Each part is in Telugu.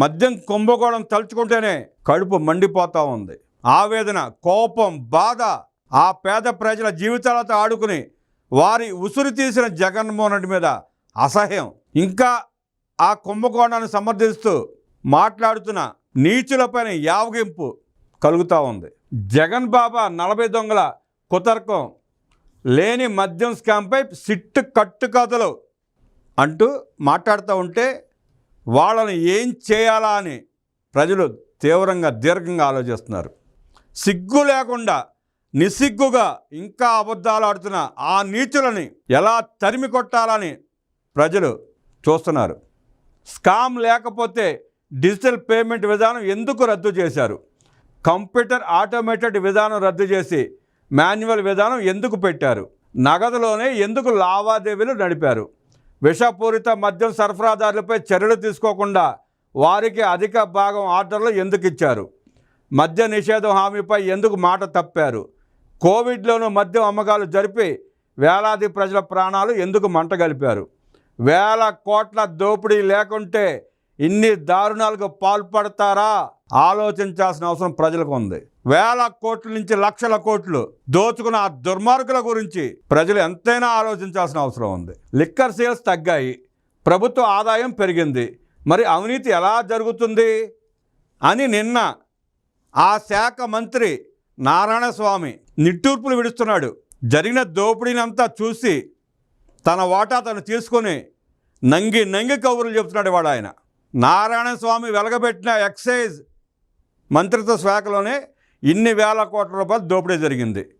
మద్యం కుంభకోణం తలుచుకుంటేనే కడుపు మండిపోతూ ఉంది. ఆవేదన కోపం బాధ ఆ పేద ప్రజల జీవితాలతో ఆడుకుని వారి ఉసురు తీసిన జగన్మోహన్ రెడ్డి మీద అసహ్యం. ఇంకా ఆ కుంభకోణాన్ని సమర్థిస్తూ మాట్లాడుతున్న నీచులపైన యావగింపు కలుగుతూ ఉంది. జగన్ బాబా నలభై దొంగల కుతర్కం లేని మద్యం స్కామ్పై సిట్టు కట్టుకథలు అంటూ మాట్లాడుతూ ఉంటే వాళ్ళని ఏం చేయాలా అని ప్రజలు తీవ్రంగా దీర్ఘంగా ఆలోచిస్తున్నారు. సిగ్గు లేకుండా నిస్సిగ్గుగా ఇంకా అబద్ధాలు ఆడుతున్న ఆ నీచులని ఎలా తరిమి కొట్టాలని ప్రజలు చూస్తున్నారు. స్కామ్ లేకపోతే డిజిటల్ పేమెంట్ విధానం ఎందుకు రద్దు చేశారు? కంప్యూటర్ ఆటోమేటెడ్ విధానం రద్దు చేసి మాన్యువల్ విధానం ఎందుకు పెట్టారు? నగదులోనే ఎందుకు లావాదేవీలు నడిపారు? విషపూరిత మద్యం సరఫరాదారులపై చర్యలు తీసుకోకుండా వారికి అధిక భాగం ఆర్డర్లు ఎందుకు ఇచ్చారు? మద్య నిషేధం హామీపై ఎందుకు మాట తప్పారు? కోవిడ్లోనూ మద్యం అమ్మకాలు జరిపి వేలాది ప్రజల ప్రాణాలు ఎందుకు మంటగలిపారు వేల కోట్ల దోపిడీ లేకుంటే ఇన్ని దారుణాలకు పాల్పడతారా? ఆలోచించాల్సిన అవసరం ప్రజలకు ఉంది. వేల కోట్ల నుంచి లక్షల కోట్లు దోచుకున్న ఆ దుర్మార్గుల గురించి ప్రజలు ఎంతైనా ఆలోచించాల్సిన అవసరం ఉంది. లిక్కర్ సేల్స్ తగ్గాయి. ప్రభుత్వ ఆదాయం పెరిగింది. మరి అవినీతి ఎలా జరుగుతుంది? అని నిన్న ఆ శాఖ మంత్రి నారాయణస్వామి నిట్టూర్పులు విడుస్తున్నాడు. జరిగిన దోపిడీనంతా చూసి తన వాటా తను తీసుకొని నంగి నంగి కౌరులు చెప్తున్నాడు వాడు ఆయన. నారాయణ స్వామి వెలగబెట్టిన ఎక్సైజ్ మంత్రిత్వ శాఖలోనే ఇన్ని వేల కోట్ల రూపాయలు దోపిడీ జరిగింది.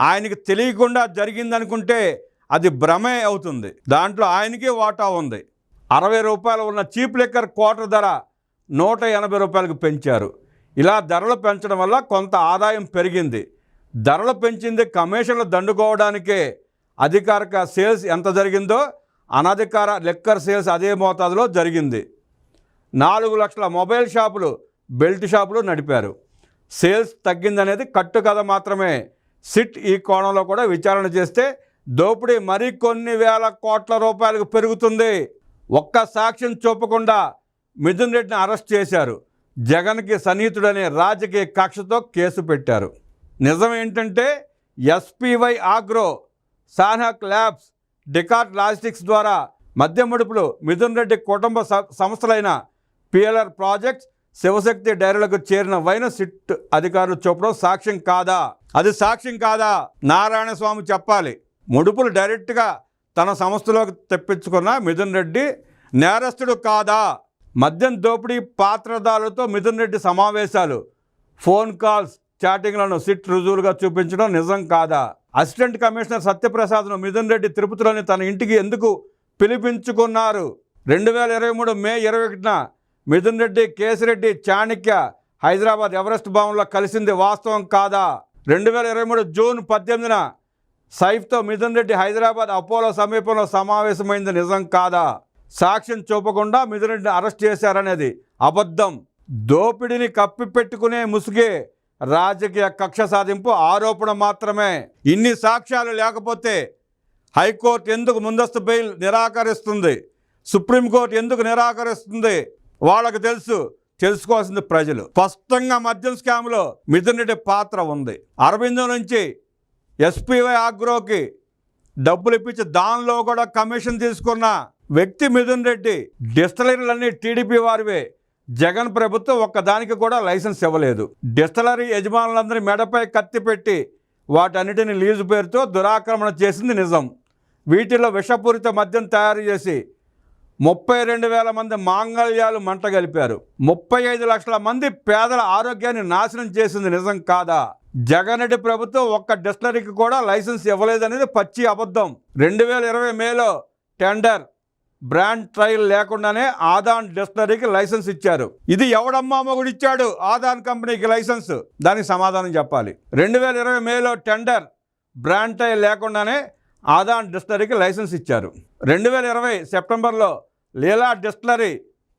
ఆయనకి తెలియకుండా జరిగిందనుకుంటే అది భ్రమే అవుతుంది. దాంట్లో ఆయనకే వాటా ఉంది. అరవై రూపాయలు ఉన్న చీప్ లిక్కర్ కోటర్ ధర నూట ఎనభై రూపాయలకు పెంచారు. ఇలా ధరలు పెంచడం వల్ల కొంత ఆదాయం పెరిగింది. ధరలు పెంచింది కమిషన్లు దండుకోవడానికే అధికారిక సేల్స్ ఎంత జరిగిందో అనధికార లిక్కర్ సేల్స్ అదే మోతాదులో జరిగింది. నాలుగు లక్షల మొబైల్ షాపులు బెల్ట్ షాపులు నడిపారు. సేల్స్ తగ్గిందనేది కట్టు కథ మాత్రమే. సిట్ ఈ కోణంలో కూడా విచారణ చేస్తే దోపిడీ మరికొన్ని వేల కోట్ల రూపాయలకు పెరుగుతుంది. ఒక్క సాక్ష్యం చూపకుండా మిథున్ రెడ్డిని అరెస్ట్ చేశారు. జగన్కి సన్నిహితుడనే రాజకీయ కక్షతో కేసు పెట్టారు. నిజం ఏంటంటే ఎస్పీవై ఆగ్రో సాన్హక్ ల్యాబ్స్ డికార్ట్ లాజిస్టిక్స్ ద్వారా మద్యం ముడుపులు మిథున్ రెడ్డి కుటుంబ స- సంస్థలైన పిఎల్ఆర్ ప్రాజెక్ట్స్ శివశక్తి డైరీలకు చేరిన వైన సిట్ అధికారులు చూపడం సాక్ష్యం కాదా? అది సాక్ష్యం కాదా? నారాయణ స్వామి చెప్పాలి. ముడుపులు డైరెక్ట్గా తన సంస్థలోకి తెప్పించుకున్న మిథున్ రెడ్డి నేరస్తుడు కాదా? మద్యం దోపిడీ పాత్రదారులతో మిథున్ రెడ్డి సమావేశాలు. ఫోన్ కాల్స్ చాటింగ్లను సిట్ రుజువులుగా చూపించడం నిజం కాదా? అసిస్టెంట్ కమిషనర్ సత్యప్రసాద్ను మిథున్ రెడ్డి తిరుపతిలోని తన ఇంటికి ఎందుకు పిలిపించుకున్నారు? రెండు వేల ఇరవై మూడు మే ఇరవై ఒకటిన మిథున్ రెడ్డి కేసిరెడ్డి చాణక్య హైదరాబాద్ ఎవరెస్ట్ భవన్లో కలిసింది వాస్తవం కాదా? రెండు వేల ఇరవై మూడు జూన్ పద్దెనిమిదిన సైఫ్తో మిథున్ రెడ్డి హైదరాబాద్ అపోలో సమీపంలో సమావేశమైంది నిజం కాదా? సాక్ష్యం చూపకుండా మిథున్ రెడ్డిని అరెస్ట్ చేశారనేది అబద్ధం. దోపిడిని కప్పిపెట్టుకునే ముసుగే రాజకీయ కక్ష సాధింపు ఆరోపణ మాత్రమే. ఇన్ని సాక్ష్యాలు లేకపోతే హైకోర్టు ఎందుకు ముందస్తు బెయిల్ నిరాకరిస్తుంది? సుప్రీంకోర్టు ఎందుకు నిరాకరిస్తుంది? వాళ్ళకు తెలుసు తెలుసుకోవాల్సింది ప్రజలు. స్పష్టంగా మద్యం స్కామ్లో మిథున్ రెడ్డి పాత్ర ఉంది. అరవిందో నుంచి ఎస్పీవై ఆగ్రోకి డబ్బులు ఇప్పించి దానిలో కూడా కమిషన్ తీసుకున్న వ్యక్తి మిథున్ రెడ్డి డిస్టలరీలన్నీ టీడీపీ వారివే. జగన్ ప్రభుత్వం ఒక్కదానికి కూడా లైసెన్స్ ఇవ్వలేదు. డిస్టలరీ యజమానులందరి మెడపై కత్తి పెట్టి వాటన్నిటిని లీజు పేరుతో దురాక్రమణ చేసింది నిజం. వీటిలో విషపూరిత మద్యం తయారు చేసి ముప్పై రెండు వేల మంది మాంగళ్యాలు మంట గలిపారు. ముప్పై ఐదు లక్షల మంది పేదల ఆరోగ్యాన్ని నాశనం చేసింది నిజం కాదా? జగన్ రెడ్డి ప్రభుత్వం ఒక్క డిస్టలరీకి కూడా లైసెన్స్ ఇవ్వలేదనేది పచ్చి అబద్ధం. రెండు వేల ఇరవై మేలో టెండర్ బ్రాండ్ ట్రయల్ లేకుండానే ఆదాన్ డిస్టలరీకి లైసెన్స్ ఇచ్చారు. ఇది ఎవడమ్మా మొగుడు ఇచ్చాడు? ఆదాన్ కంపెనీకి లైసెన్స్. దానికి సమాధానం చెప్పాలి. రెండు వేల ఇరవై మేలో టెండర్ బ్రాండ్ ట్రయల్ లేకుండానే ఆదాన్ డిస్టలరీకి లైసెన్స్ ఇచ్చారు. రెండు వేల ఇరవై సెప్టెంబర్లో లీలా డిస్టలరీ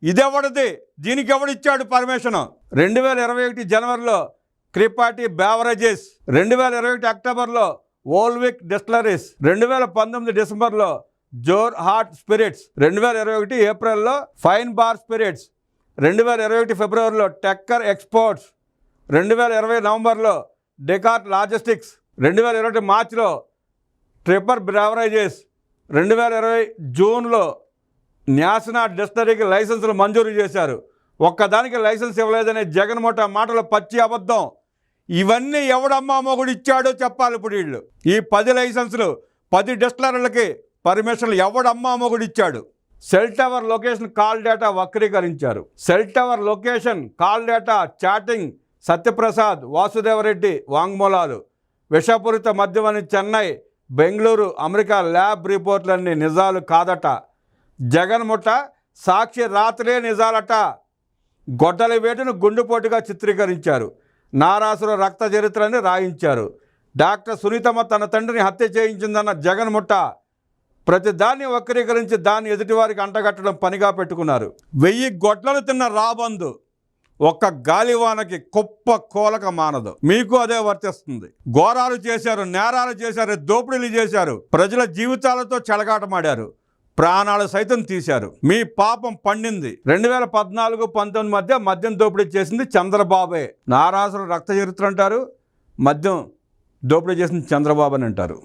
ఇదెవడిది? దీనికి ఎవడిచ్చాడు పర్మిషన్? రెండు వేల ఇరవై ఒకటి జనవరిలో క్రిపాటి బేవరేజెస్ రెండు వేల ఇరవై ఒకటి అక్టోబర్లో ఓల్విక్ డిస్టలరీస్ రెండు వేల పంతొమ్మిది డిసెంబర్లో జోర్ హాట్ స్పిరిట్స్ రెండు వేల ఇరవై ఒకటి ఏప్రిల్లో ఫైన్ బార్ స్పిరిట్స్ రెండు వేల ఇరవై ఒకటి ఫిబ్రవరిలో టెక్కర్ ఎక్స్పోర్ట్స్ రెండు వేల ఇరవై నవంబర్లో డెకార్ట్ లాజిస్టిక్స్ రెండు వేల ఇరవై ఒకటి మార్చిలో ట్రిపర్ బ్రావరేజెస్ రెండు వేల ఇరవై జూన్లో న్యాసనా డిస్టరీకి లైసెన్సులు మంజూరు చేశారు. ఒక్కదానికి లైసెన్స్ ఇవ్వలేదనే జగన్మోట మాటలు పచ్చి అబద్ధం. ఇవన్నీ ఎవడమ్మా మొగుడు ఇచ్చాడో చెప్పాలి ఇప్పుడు వీళ్ళు. ఈ పది లైసెన్సులు పది డిస్టలర్లకి పర్మిషన్లు ఎవడమ్మా మొగుడు ఇచ్చాడు? Cell tower location call data వక్రీకరించారు. Cell tower location call data chatting Satyaprasad Vasudevareddy వాంగ్మూలాలు విషపూరిత మద్యమని చెన్నై బెంగళూరు అమెరికా ల్యాబ్ రిపోర్ట్లన్నీ నిజాలు కాదట. జగన్ ముఠ సాక్షి రాత్రే నిజాలట. గొడ్డల వేటును గుండెపోటుగా చిత్రీకరించారు. నారాసుర రక్త చరిత్రని రాయించారు. డాక్టర్ సునీతమ్మ తన తండ్రిని హత్య చేయించిందన్న జగన్ ముఠ ప్రతి దాన్ని వక్రీకరించి దాన్ని ఎదుటివారికి అంటగట్టడం పనిగా పెట్టుకున్నారు. వెయ్యి గొడ్లను తిన్న రాబందు. ఒక్క గాలివానకి కుప్ప కోలక మానదు. మీకు అదే వర్తిస్తుంది. ఘోరాలు చేశారు నేరాలు చేశారు దోపిడీలు చేశారు. ప్రజల జీవితాలతో చెలగాటమాడారు. ప్రాణాలు సైతం తీశారు. మీ పాపం పండింది. రెండు వేల పద్నాలుగు పంతొమ్మిది మధ్య మద్యం దోపిడీ చేసింది చంద్రబాబే. నారాసులు రక్త చరిత్ర అంటారు మద్యం దోపిడీ చేసింది చంద్రబాబు అని అంటారు.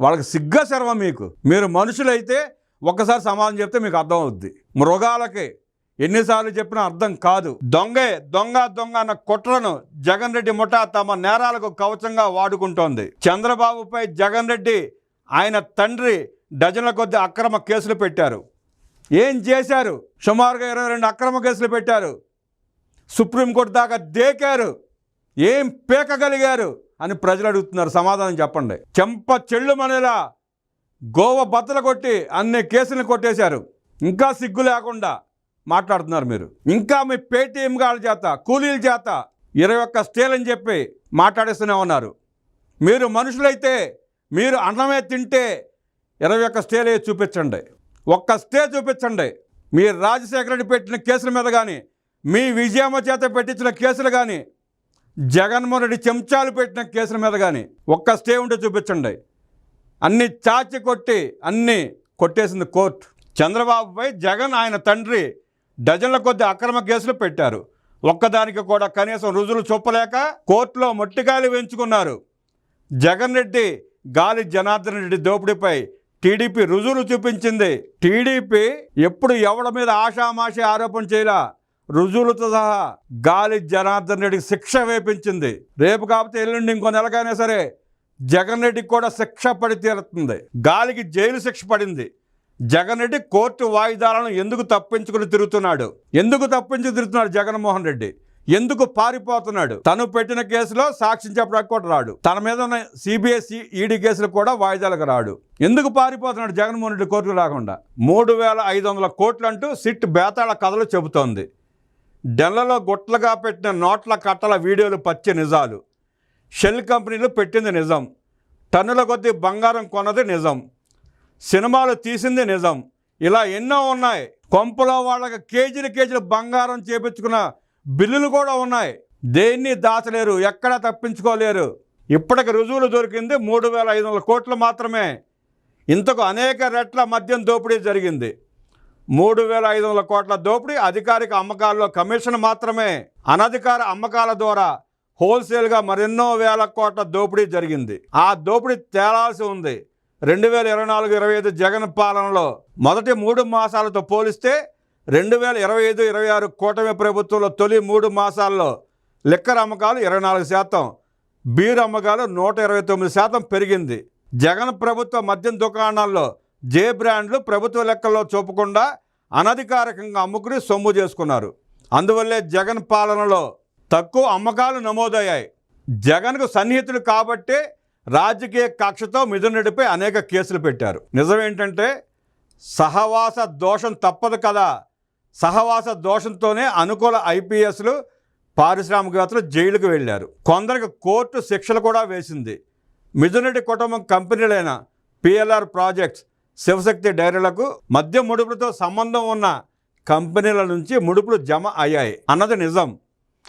వాళ్ళకి సిగ్గా సర్వ మీకు. మీరు మనుషులైతే ఒక్కసారి సమాధానం చెప్తే మీకు అర్థం అవుద్ది మృగాలకి ఎన్నిసార్లు చెప్పినా అర్థం కాదు. దొంగే దొంగ దొంగ అన్న కుట్రను జగన్ రెడ్డి ముఠా తమ నేరాలకు కవచంగా వాడుకుంటోంది. చంద్రబాబుపై జగన్ రెడ్డి ఆయన తండ్రి డజన్ల కొద్ది అక్రమ కేసులు పెట్టారు. ఏం చేశారు? సుమారుగా ఇరవై రెండు అక్రమ కేసులు పెట్టారు. సుప్రీంకోర్టు దాకా దేకారు. ఏం పీకగలిగారు అని ప్రజలు అడుగుతున్నారు. సమాధానం చెప్పండి. చెంప చెళ్ళు మనేలా గోవ బద్దలు కొట్టి అన్ని కేసులు కొట్టేశారు. ఇంకా సిగ్గు లేకుండా మాట్లాడుతున్నారు మీరు. ఇంకా మీ పేటీఎం గాళ్ళ చేత కూలీల చేత ఇరవై ఒక్క స్టేల్ అని చెప్పి మాట్లాడేస్తూనే ఉన్నారు. మీరు మనుషులైతే మీరు అన్నమే తింటే ఇరవై ఒక్క స్టేలే చూపించండి. ఒక్క స్టే చూపించండి. మీరు రాజశేఖర రెడ్డి పెట్టిన కేసుల మీద కానీ మీ విజయమ్మ చేత పెట్టించిన కేసులు కానీ జగన్మోహన్ రెడ్డి చెంచాలు పెట్టిన కేసుల మీద కానీ ఒక్క స్టే ఉంటే చూపించండి. అన్ని చాచి కొట్టి అన్నీ కొట్టేసింది కోర్టు. చంద్రబాబుపై జగన్ ఆయన తండ్రి డజన్ల కొద్ది అక్రమ కేసులు పెట్టారు. ఒక్కదానికి కూడా కనీసం రుజువులు చూపలేక కోర్టులో మొట్టికాయలు వేయించుకున్నారు. జగన్ రెడ్డి గాలి జనార్దన్ రెడ్డి దోపిడీపై టీడీపీ రుజువులు చూపించింది. టీడీపీ ఎప్పుడు ఎవడ మీద ఆషామాషి ఆరోపణ చేయలా రుజువులతో సహా గాలి జనార్దన్ రెడ్డికి శిక్ష వేపించింది. రేపు కాకపోతే ఎల్లుండి ఇంకో నెలకైనా సరే జగన్ రెడ్డికి కూడా శిక్ష పడి తీరుతుంది గాలికి జైలు శిక్ష పడింది. జగన్ రెడ్డి కోర్టు వాయిదాలను ఎందుకు తప్పించుకుని తిరుగుతున్నాడు? ఎందుకు తప్పించి తిరుగుతున్నాడు జగన్మోహన్ రెడ్డి? ఎందుకు పారిపోతున్నాడు? తను పెట్టిన కేసులో సాక్ష్యం చెప్పడానికి కూడా రాడు. తన మీద ఉన్న సిబిఎస్ఈ ఈడీ కేసులు కూడా వాయిదాలకు రాడు. ఎందుకు పారిపోతున్నాడు జగన్మోహన్ రెడ్డి కోర్టుకు రాకుండా? మూడు వేల ఐదు వందల కోట్లు అంటూ సిట్ బేతాళ కథలు చెబుతోంది. డెల్లలో గుట్లగా పెట్టిన నోట్ల కట్టల వీడియోలు పచ్చి నిజాలు. షెల్ కంపెనీలు పెట్టింది నిజం. టన్నుల కొద్దీ బంగారం కొన్నది నిజం. సినిమాలు తీసింది నిజం. ఇలా ఎన్నో ఉన్నాయి. కొంపలో వాళ్ళకి కేజీలు కేజీలు బంగారం చేపించుకున్న బిల్లులు కూడా ఉన్నాయి. దేన్ని దాచలేరు. ఎక్కడా తప్పించుకోలేరు. ఇప్పటికి రుజువులు దొరికింది మూడు వేల ఐదు వందల కోట్లు మాత్రమే. ఇంతకు అనేక రెట్ల మద్యం దోపిడీ జరిగింది. మూడు వేల ఐదు వందల కోట్ల దోపిడీ అధికారిక అమ్మకాల్లో కమిషన్ మాత్రమే. అనధికార అమ్మకాల ద్వారా హోల్సేల్గా మరెన్నో వేల కోట్ల దోపిడీ జరిగింది. ఆ దోపిడీ తేలాల్సి ఉంది. రెండు వేల ఇరవై నాలుగు ఇరవై ఐదు జగన్ పాలనలో మొదటి మూడు మాసాలతో పోలిస్తే రెండు వేల ఇరవై ఐదు ఇరవై ఆరు కూటమి ప్రభుత్వంలో తొలి మూడు మాసాల్లో లిక్కర్ అమ్మకాలు ఇరవై నాలుగు శాతం బీర్ అమ్మకాలు నూట ఇరవై తొమ్మిది శాతం పెరిగింది. జగన్ ప్రభుత్వ మద్యం దుకాణాల్లో జే బ్రాండ్లు ప్రభుత్వ లెక్కల్లో చూపకుండా అనధికారికంగా అమ్ముకుని సొమ్ము చేసుకున్నారు. అందువల్లే జగన్ పాలనలో తక్కువ అమ్మకాలు నమోదయ్యాయి. జగన్కు సన్నిహితుడు కాబట్టే రాజకీయ కక్షతో మిథున్ రెడ్డిపై అనేక కేసులు పెట్టారు. నిజమేంటంటే సహవాస దోషం తప్పదు కదా. సహవాస దోషంతోనే అనుకూల ఐపీఎస్లు పారిశ్రామికవేత్తలు జైలుకు వెళ్ళారు. కొందరికి కోర్టు శిక్షలు కూడా వేసింది. మిథునుడి కుటుంబం కంపెనీలైన పిఎల్ఆర్ ప్రాజెక్ట్స్ శివశక్తి డైరీలకు మధ్య ముడుపులతో సంబంధం ఉన్న కంపెనీల నుంచి ముడుపులు జమ అయ్యాయి అన్నది నిజం.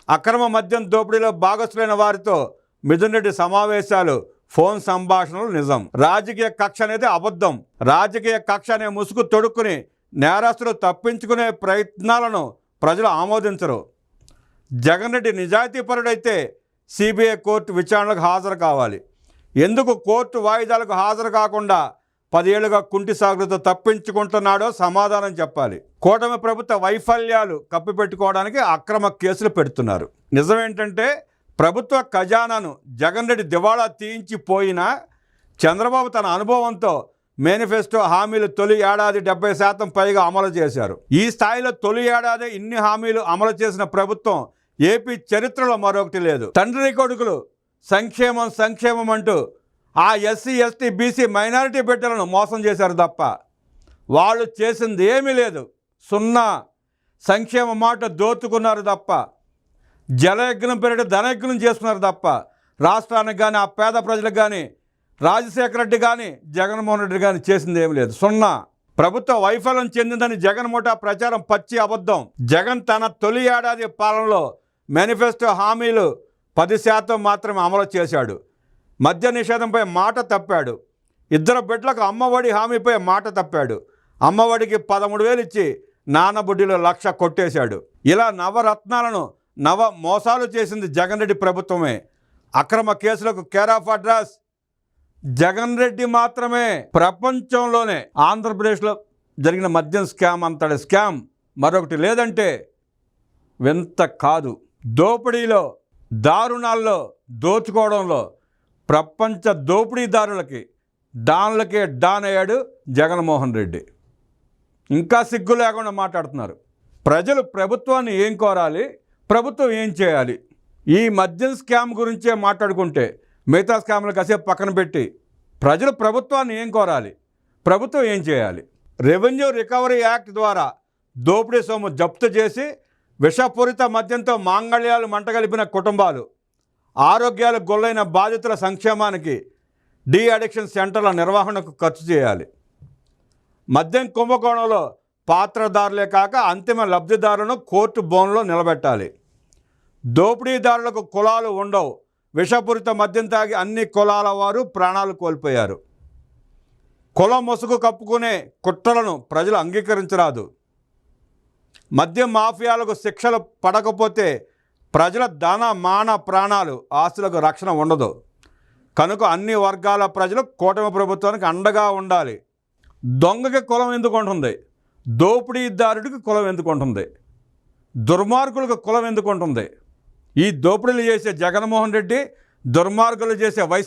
అక్రమ మద్యం దోపిడీలో భాగస్థులైన వారితో మిథునుడి సమావేశాలు ఫోన్ సంభాషణలు నిజం. రాజకీయ కక్ష అనేది అబద్ధం. రాజకీయ కక్ష అనే ముసుగు తొడుక్కుని నేరస్తులు తప్పించుకునే ప్రయత్నాలను ప్రజలు ఆమోదించరు. జగన్ రెడ్డి నిజాయితీపరుడైతే సిబిఐ కోర్టు విచారణకు హాజరు కావాలి. ఎందుకు కోర్టు వాయిదాలకు హాజరు కాకుండా పదేళ్ళుగా కుంటి సాగులతో తప్పించుకుంటున్నాడో సమాధానం చెప్పాలి. కూటమి ప్రభుత్వ వైఫల్యాలు కప్పిపెట్టుకోవడానికి అక్రమ కేసులు పెడుతున్నారు. నిజమేంటంటే ప్రభుత్వ ఖజానాను జగన్ రెడ్డి దివాళా తీయించిపోయినా చంద్రబాబు తన అనుభవంతో మేనిఫెస్టో హామీలు తొలి ఏడాది డెబ్బై శాతం పైగా అమలు చేశారు. ఈ స్థాయిలో తొలి ఏడాది ఇన్ని హామీలు అమలు చేసిన ప్రభుత్వం ఏపీ చరిత్రలో మరొకటి లేదు. తండ్రి కొడుకులు సంక్షేమం సంక్షేమం అంటూ ఆ ఎస్సీ ఎస్టీ బీసీ మైనారిటీ బిడ్డలను మోసం చేశారు తప్ప వాళ్ళు చేసింది ఏమీ లేదు. సున్నా సంక్షేమ మాట దోచుకున్నారు తప్ప జలయజ్ఞం పెరటి ధనయజ్ఞం చేస్తున్నారు తప్ప రాష్ట్రానికి కానీ ఆ పేద ప్రజలకు కానీ రాజశేఖర రెడ్డి కానీ జగన్మోహన్ రెడ్డి కానీ చేసింది ఏమీ లేదు. సున్నా ప్రభుత్వ వైఫల్యం చెందిందని జగన్ ముఠా ప్రచారం పచ్చి అబద్ధం. జగన్ తన తొలి ఏడాది పాలనలో మేనిఫెస్టో హామీలు పది శాతం మాత్రమే అమలు చేశాడు. మద్య నిషేధంపై మాట తప్పాడు. ఇద్దరు బిడ్డలకు అమ్మఒడి హామీపై మాట తప్పాడు. అమ్మఒడికి పదమూడు వేలు ఇచ్చి నానబుడ్డిలో లక్ష కొట్టేశాడు. ఇలా నవరత్నాలను నవ మోసాలు చేసింది జగన్ రెడ్డి ప్రభుత్వమే. అక్రమ కేసులకు care of address Jagan Reddy మాత్రమే. ప్రపంచంలోనే ఆంధ్రప్రదేశ్లో జరిగిన మద్యం స్కామ్ అంతటి స్కామ్ మరొకటి లేదంటే వింత కాదు. దోపిడీలో దారుణాల్లో దోచుకోవడంలో ప్రపంచ దోపిడీదారులకి డాన్లకే డాన్ అయ్యాడు జగన్మోహన్ రెడ్డి. ఇంకా సిగ్గు లేకుండా మాట్లాడుతున్నారు. ప్రజలు ప్రభుత్వాన్ని ఏం కోరాలి? ప్రభుత్వం ఏం చేయాలి? ఈ మద్యం స్కామ్ గురించే మాట్లాడుకుంటే మిగతా స్కామ్లు కాసేపు పక్కన పెట్టి ప్రజలు ప్రభుత్వాన్ని ఏం కోరాలి? ప్రభుత్వం ఏం చేయాలి? రెవెన్యూ రికవరీ యాక్ట్ ద్వారా దోపిడీ సొమ్ము జప్తు చేసి విషపూరిత మద్యంతో మాంగళ్యాలు మంటగలిపిన కుటుంబాలు ఆరోగ్యాలు గొల్లైన బాధితుల సంక్షేమానికి డీ అడిక్షన్ సెంటర్ల నిర్వహణకు ఖర్చు చేయాలి. మద్యం కుంభకోణంలో పాత్రదారులే కాక అంతిమ లబ్ధిదారులను కోర్టు బోన్లో నిలబెట్టాలి. దోపిడీదారులకు కులాలు ఉండవు. విషపూరిత మద్యం తాగి అన్ని కులాల వారు ప్రాణాలు కోల్పోయారు. కులం ముసుగు కప్పుకునే కుట్రలను ప్రజలు అంగీకరించరాదు. మద్యం మాఫియాలకు శిక్షలు పడకపోతే ప్రజల ధన మాన ప్రాణాలు ఆస్తులకు రక్షణ ఉండదు. కనుక అన్ని వర్గాల ప్రజలు కూటమి ప్రభుత్వానికి అండగా ఉండాలి. దొంగకి కులం ఎందుకు ఉంటుంది? దోపిడీదారుడికి కులం ఎందుకుంటుంది దుర్మార్గులకు కులం ఎందుకుంటుంది ఈ దోపిడీలు చేసే జగన్మోహన్ రెడ్డి దుర్మార్గులు చేసే వైసీపీ